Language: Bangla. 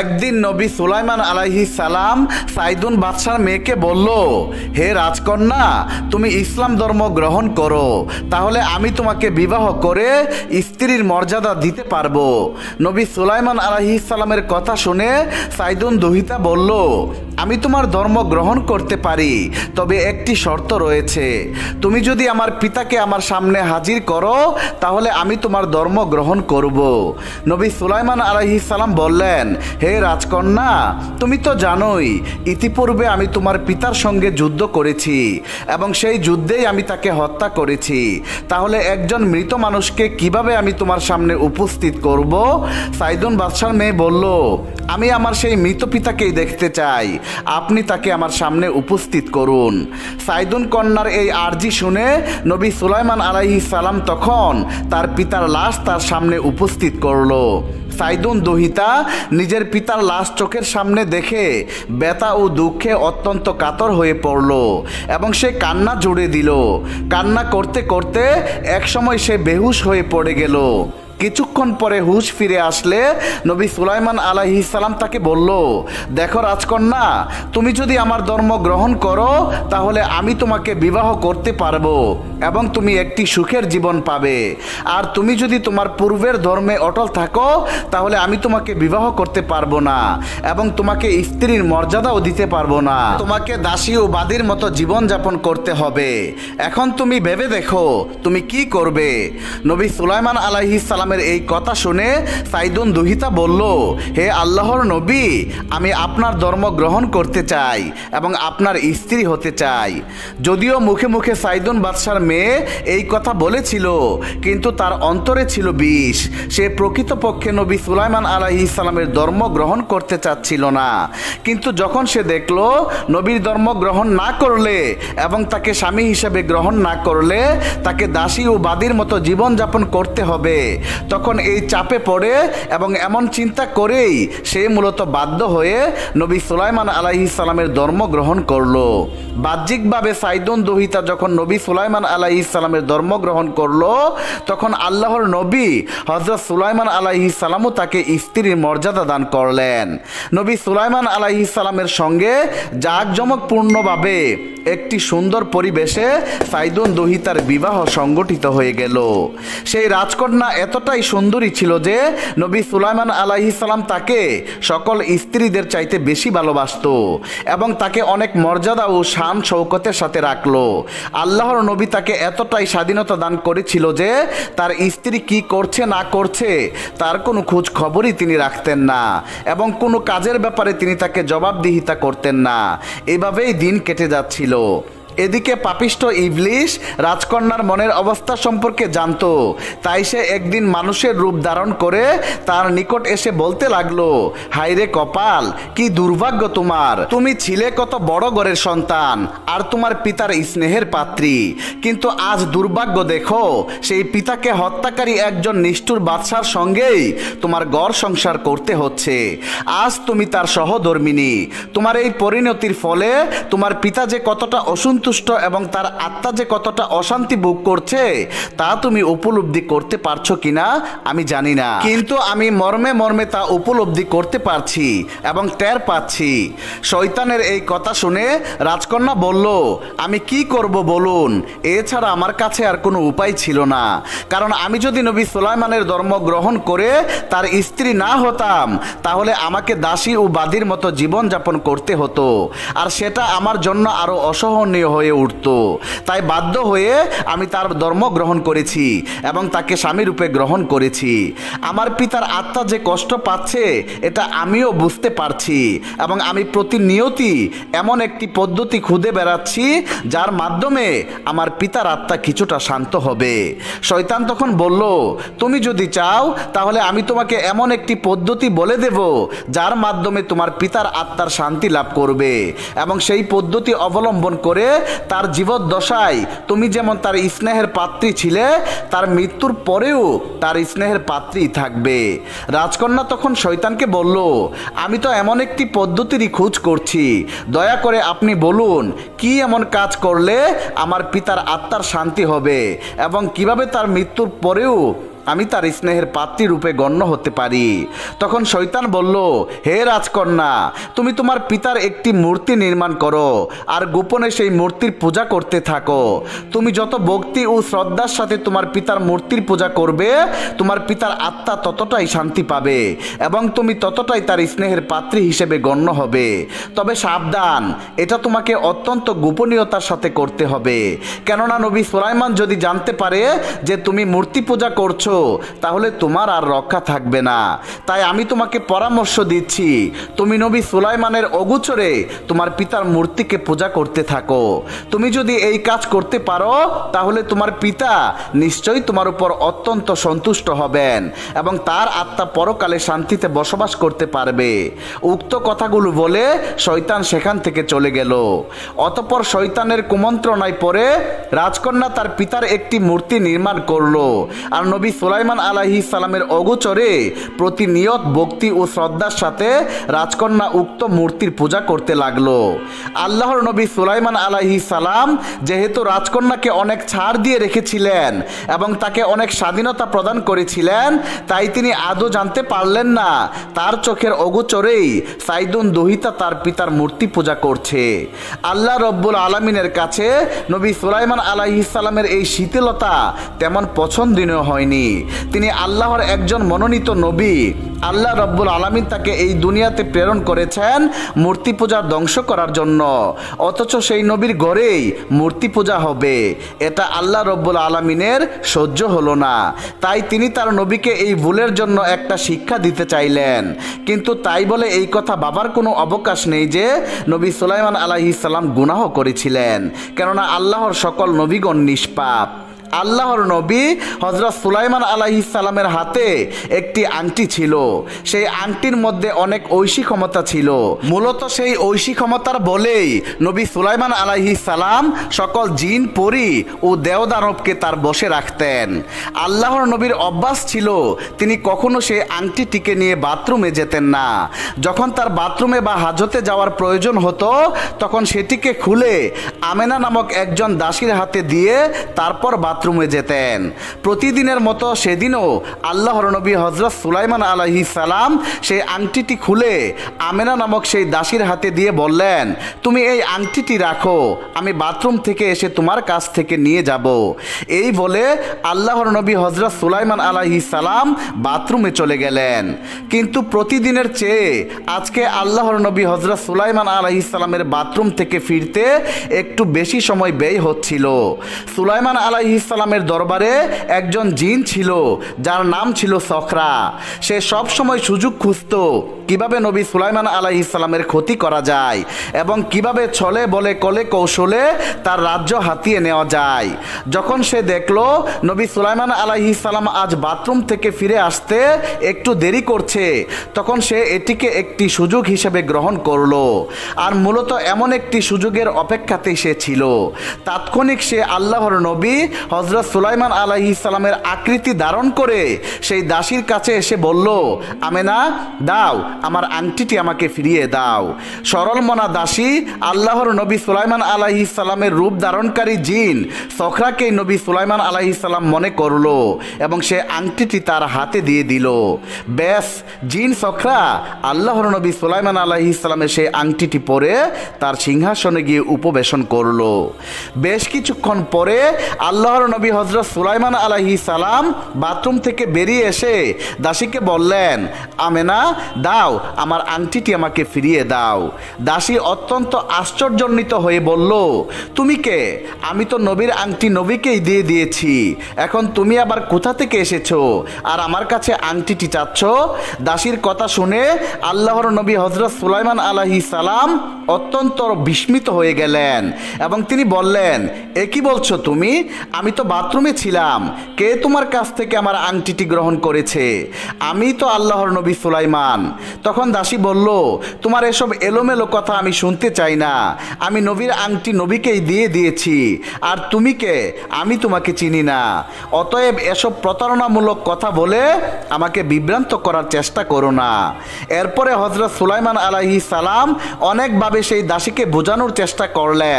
একদিন নবী সুলাইমান আলাইহি সালাম সাইদুন বাদশার মেয়েকে বলল, হে রাজকন্যা, তুমি ইসলাম ধর্ম গ্রহণ করো, তাহলে আমি তোমাকে বিবাহ করে স্ত্রীর মর্যাদা দিতে পারব। নবী সুলাইমান আলাইহি সালামের কথা শুনে সাইদুন দুহিতা বলল, আমি তোমার ধর্ম গ্রহণ করতে পারি, তবে একটি শর্ত রয়েছে। তুমি যদি আমার পিতাকে আমার সামনে হাজির করো, তাহলে আমি তোমার ধর্ম গ্রহণ করব। নবী সুলাইমান আলাইহি সালাম বললেন হে রাজকন্যা, তুমি তো জানোই, ইতিপূর্বে আমি তোমার পিতার সঙ্গে যুদ্ধ করেছি, এবং সেই যুদ্ধেই আমি তাকে হত্যা করেছি। তাহলে একজন মৃত মানুষকে কীভাবে আমি তোমার সামনে উপস্থিত করব? সাইদুন বাদশার মেয়ে বলল, আমি আমার সেই মৃত পিতাকেই দেখতে চাই। আপনি তাকে আমার সামনে উপস্থিত করুন। সাইদুন কন্যার এই আর্জি শুনে নবী সুলাইমান আলাইহি সালাম তখন তার পিতার লাশ তার সামনে উপস্থিত করল। সাইদুন দহিতা নিজের পিতার লাশ চোখের সামনে দেখে ব্যথা ও দুঃখে অত্যন্ত কাতর হয়ে পড়ল এবং সে কান্না জুড়ে দিল। কান্না করতে করতে একসময় সে বেহুশ হয়ে পড়ে গেল। কিছুক্ষণ পরে হুশ ফিরে আসলে নবী সুলাইমান আলাহি সালাম তাকে বলল, দেখো রাজকন্যা, তুমি যদি আমার ধর্ম গ্রহণ করো, তাহলে আমি তোমাকে বিবাহ করতে পারব এবং তুমি একটি সুখের জীবন পাবে। আর তুমি যদি তোমার পূর্বের ধর্মে অটল থাকো, তাহলে আমি তোমাকে বিবাহ করতে পারব না এবং তোমাকে স্ত্রীর মর্যাদাও দিতে পারব না। তোমাকে দাসী ও বাদীর মতো জীবন যাপন করতে হবে। এখন তুমি ভেবে দেখো, তুমি কি করবে? নবী সুলাইমান আলাইহি সালামের এই কথা শুনে সাইদুন দুহিতা বলল, হে আল্লাহর নবী, আমি আপনার ধর্ম গ্রহণ করতে চাই এবং আপনার স্ত্রী হতে চাই। যদিও মুখে মুখে সাইদুন বাদশার মেয়ে এই কথা বলেছিল, কিন্তু তার অন্তরে ছিল বিষ। সে প্রকৃতপক্ষে নবী সুলাইমান আলাইহি ইসলামের ধর্ম গ্রহণ করতে চাচ্ছিল না। কিন্তু যখন সে দেখল নবীর ধর্ম গ্রহণ না করলে এবং তাকে স্বামী হিসেবে গ্রহণ না করলে, তাকে দাসী ও বাদীর মতো জীবনযাপন করতে হবে। তখন এই চাপে পড়ে এবং এমন চিন্তা করেই সে মূলত বাধ্য হয়ে নবী সুলাইমান আলাইহি সালামের ধর্ম গ্রহণ করল। বাহ্যিকভাবে সাইদুন দহিতা যখন নবী সুলাইমান আলাইহি সালামের ধর্ম গ্রহণ করল, তখন আল্লাহর নবী হজরত সুলাইমান আলাইহি সালামও তাকে স্ত্রীর মর্যাদা দান করলেন। নবী সুলাইমান আলাইহি সালামের সঙ্গে জাঁকজমকপূর্ণভাবে একটি সুন্দর পরিবেশে সাইদুন দহিতার বিবাহ সংগঠিত হয়ে গেল। সেই রাজকন্যা এতটাই সুন্দরী ছিল যে নবী সুলাইমান আলাইহি সালাম তাকে সকল স্ত্রীদের চাইতে বেশি ভালোবাসত এবং তাকে অনেক মর্যাদা ও শান শৌকতের সাথে রাখল। আল্লাহর নবী তাকে এতটাই স্বাধীনতা দান করেছিল যে তার স্ত্রী কি করছে না করছে তার কোনো খোঁজ খবরই তিনি রাখতেন না এবং কোনো কাজের ব্যাপারে তিনি তাকে জবাবদিহিতা করতেন না। এভাবেই দিন কেটে যাচ্ছিল। এদিকে পাপিষ্ট ইবলিশ রাজকন্যার মনের অবস্থা সম্পর্কে জানতো। তাই সে একদিন মানুষের রূপ ধারণ করে তার নিকট এসে বলতে লাগল হাইরে কপাল, কি দুর্ভাগ্য তোমার। তুমি ছিলে কত বড় ঘরের সন্তান, আর তোমার পিতার স্নেহের পাত্রী। কিন্তু আজ দুর্ভাগ্য দেখো, সেই পিতাকে হত্যাকারী একজন নিষ্ঠুর বাদশার সঙ্গেই তোমার গড় সংসার করতে হচ্ছে। আজ তুমি তার সহধর্মিনী। তোমার এই পরিণতির ফলে তোমার পিতা যে কতটা অসুন্তুষ্ট এবং তার আত্মা যে কতটা অশান্তি ভোগ করছে, তা তুমি উপলব্ধি করতে পারছ কিনা, আমি জানি না। কিন্তু আমি মর্মে মর্মে তা উপলব্ধি করতে পারছি এবং টের পাচ্ছি। শয়তানের এই কথা শুনে রাজকন্যা বলল, আমি কি করব বলুন? এছাড়া আমার কাছে আর কোনো উপায় ছিল না। কারণ আমি যদি নবী সুলাইমানের ধর্ম গ্রহণ করে তার স্ত্রী না হতাম, তাহলে আমাকে দাসী ও বাদীর মতো জীবন যাপন করতে হতো। আর সেটা আমার জন্য আরও অসহনীয় হয়ে উঠত। তাই বাধ্য হয়ে আমি তার ধর্ম গ্রহণ করেছি এবং তাকে স্বামী রূপে গ্রহণ করেছি। আমার পিতার আত্মা যে কষ্ট পাচ্ছে, এটা আমিও বুঝতে পারছি এবং আমি প্রতিনিয়তি এমন একটি পদ্ধতি খুঁজে বেড়াচ্ছি, যার মাধ্যমে আমার পিতার আত্মা কিছুটা শান্ত হবে। শয়তান তখন বলল, তুমি যদি চাও, তাহলে আমি তোমাকে এমন একটি পদ্ধতি বলে দেব, যার মাধ্যমে তোমার পিতার আত্মার শান্তি লাভ করবে। এবং সেই পদ্ধতি অবলম্বন করে তার জীবদ্দশায়। তুমি যেমন তার স্নেহের পাত্রী ছিলে, তার মৃত্যুর পরেও তার স্নেহের পাত্রী থাকবে। রাজকন্যা তখন শয়তানকে বলল, আমি তো এমন একটি পদ্ধতিরই খোঁজ করছি। দয়া করে আপনি বলুন, কি এমন কাজ করলে আমার পিতার আত্মার শান্তি হবে এবং কীভাবে তার মৃত্যুর পরেও আমি তার স্নেহের পাত্রী রূপে গণ্য হতে পারি। তখন শৈতান বলল, হে রাজকন্যা, তুমি তোমার পিতার একটি মূর্তি নির্মাণ করো আর গোপনে সেই মূর্তির পূজা করতে থাকো। তুমি যত ভক্তি ও শ্রদ্ধার সাথে তোমার পিতার মূর্তির পূজা করবে, তোমার পিতার আত্মা ততটাই শান্তি পাবে এবং তুমি ততটাই তার স্নেহের পাত্রী হিসেবে গণ্য হবে। তবে সাবধান, এটা তোমাকে অত্যন্ত গোপনীয়তার সাথে করতে হবে। কেননা নবী সুলাইমান যদি জানতে পারে যে তুমি মূর্তি পূজা করছ তাহলে তোমার আর রক্ষা থাকবে না। তাই আমি তোমাকে পরামর্শ দিচ্ছি, তুমি নবী সুলাইমানের অগুচরে তোমার পিতার মূর্তিকে পূজা করতে থাকো। তুমি যদি এই কাজ করতে পারো, তাহলে তোমার পিতা নিশ্চয়ই তোমার উপর অত্যন্ত সন্তুষ্ট হবেন এবং তার আত্মা পরকালে শান্তিতে বসবাস করতে পারবে। উক্ত কথাগুলো বলে শয়তান সেখান থেকে চলে গেল। অতপর শয়তানের কুমন্ত্রণায় পরে রাজকন্যা তার পিতার একটি মূর্তি নির্মাণ করল, আর নবী সুলাইমান আলাহি সালামের অগোচরে প্রতিনিয়ত ভক্তি ও শ্রদ্ধার সাথে রাজকন্যা উক্ত মূর্তির পূজা করতে লাগল। আল্লাহর নবী সুলাইমান আলাহি সালাম যেহেতু রাজকন্যাকে অনেক ছাড় দিয়ে রেখেছিলেন এবং তাকে অনেক স্বাধীনতা প্রদান করেছিলেন, তাই তিনি আদৌ জানতে পারলেন না। তার চোখের অগোচরেই সাইদুন দহিতা তার পিতার মূর্তি পূজা করছে। আল্লাহ রব্বুল আলমিনের কাছে নবী সুলাইমান আলাইসালামের এই শীতলতা তেমন পছন্দনীয় হয়নি। তিনি আল্লাহর একজন মনোনীত নবী। আল্লাহ রব্বুল আলমিন তাকে এই দুনিয়াতে প্রেরণ করেছেন মূর্তি পূজা ধ্বংস করার জন্য। অথচ সেই নবীর ঘরেই মূর্তি পূজা হবে। এটা আল্লাহ রব্বুল আলমিনের সহ্য হলো না। তাই তিনি তার নবীকে এই ভুলের জন্য একটা শিক্ষা দিতে চাইলেন। কিন্তু তাই বলে এই কথা বাবার কোনো অবকাশ নেই যে নবী সুলাইমান আলাইহিস সালাম গুনাহ করেছিলেন। কেননা আল্লাহর সকল নবীগণ নিষ্পাপ। আল্লাহর নবী হজরত সুলাইমান আলাইহিস সালামের হাতে একটি আংটি ছিল। সেই আংটির মধ্যে অনেক ঐশী ক্ষমতা ছিল। মূলত সেই ঐশী ক্ষমতার বলেই নবী সুলাইমান আলাইহিস সালাম সকল জিন, পরি ও দেওদানবকে তার বসে রাখতেন। আল্লাহর নবীর অভ্যাস ছিল, তিনি কখনো সেই আংটিটিকে নিয়ে বাথরুমে যেতেন না। যখন তার বাথরুমে বা হাজতে যাওয়ার প্রয়োজন হতো, তখন সেটিকে খুলে আমেনা নামক একজন দাসীর হাতে দিয়ে তারপর বাথরুমে যেতেন। প্রতিদিনের মতো সেদিনও আল্লাহর নবী হজরত সুলাইমান আলাহি সালাম সেই আংটিটি খুলে আমেনা নামক সেই দাসীর হাতে দিয়ে বললেন, তুমি এই আংটিটি রাখো, আমি বাথরুম থেকে এসে তোমার কাছ থেকে নিয়ে যাব। এই বলে আল্লাহর নবী হজরত সুলাইমান আলাহি সালাম বাথরুমে চলে গেলেন। কিন্তু প্রতিদিনের চেয়ে আজকে আল্লাহর নবী হজরত সুলাইমান আলাহি সালামের বাথরুম থেকে ফিরতে একটু বেশি সময় ব্যয় হচ্ছিল। সুলাইমান আলাহি সালামের দরবারে একজন জিন ছিল যার নাম ছিল সখরা। সে সব সময় সুযোগ খুঁজত। কীভাবে নবী সুলাইমান আলাহি সালামের ক্ষতি করা যায় এবং কীভাবে ছলে, বলে, কলে, কৌশলে তার রাজ্য হাতিয়ে নেওয়া যায়। যখন সে দেখল নবী সুলাইমান আলাহি সালাম আজ বাথরুম থেকে ফিরে আসতে একটু দেরি করছে, তখন সে এটিকে একটি সুযোগ হিসেবে গ্রহণ করল। আর মূলত এমন একটি সুযোগের অপেক্ষাতেই সে ছিল। তাৎক্ষণিক সে আল্লাহর নবী হজরত সুলাইমান আলাহি সালামের আকৃতি ধারণ করে সেই দাসীর কাছে এসে বলল, আমেনা, দাও। আমার আংটিটি আমাকে ফিরিয়ে দাও। সরল মনা দাসী, আল্লাহর নবী সুলাইমান আলাহি সালামের রূপ ধারণকারী জিন সখরাকে নবী সুলাইমান আলাহি সালাম মনে করল এবং সে আংটিটি তার হাতে দিয়ে দিল। ব্যাস, জিন সখরা আল্লাহর নবী সুলাইমান আলাহি সালামের সেই আংটিটি পরে তার সিংহাসনে গিয়ে উপবেশন করল। বেশ কিছুক্ষণ পরে আল্লাহর নবী হজরত সুলাইমান আলাহি সালাম বাথরুম থেকে বেরিয়ে এসে দাসীকে বললেন, আমেনা দাও, আমার আংটিটি আমাকে ফিরিয়ে দাও। দাসী অত্যন্ত আশ্চর্যজনিত হয়ে বলল, তুমি কে? আমি তো নবীর আংটি নবীকেই দিয়ে দিয়েছি। এখন তুমি আবার কোথা থেকে এসেছ? আর আমার কাছে আংটিটি চাচ্ছ? দাসীর কথা শুনে আল্লাহর নবী হজরত সুলাইমান আলাহি সালাম অত্যন্ত বিস্মিত হয়ে গেলেন এবং তিনি বললেন, এ কি বলছো তুমি? আমি তো বাথরুমে ছিলাম। কে তোমার কাছ থেকে আমার আংটিটি গ্রহণ করেছে? আমি তো আল্লাহর নবী সুলাইমান। তখন দাসী বলল, তোমার এসব এলোমেলো কথা আমি শুনতে চাই না। আমি নবীর আংটি নবীকেই দিয়ে দিয়েছি। আর তুমি কে? আমি তোমাকে চিনি না। অতএব এসব প্রতারণামূলক কথা বলে আমাকে বিভ্রান্ত করার চেষ্টা করো না। এরপরে হজরত সুলাইমান আলাহি সালাম অনেকভাবে সেই দাসীকে বোঝানোর চেষ্টা করলেন।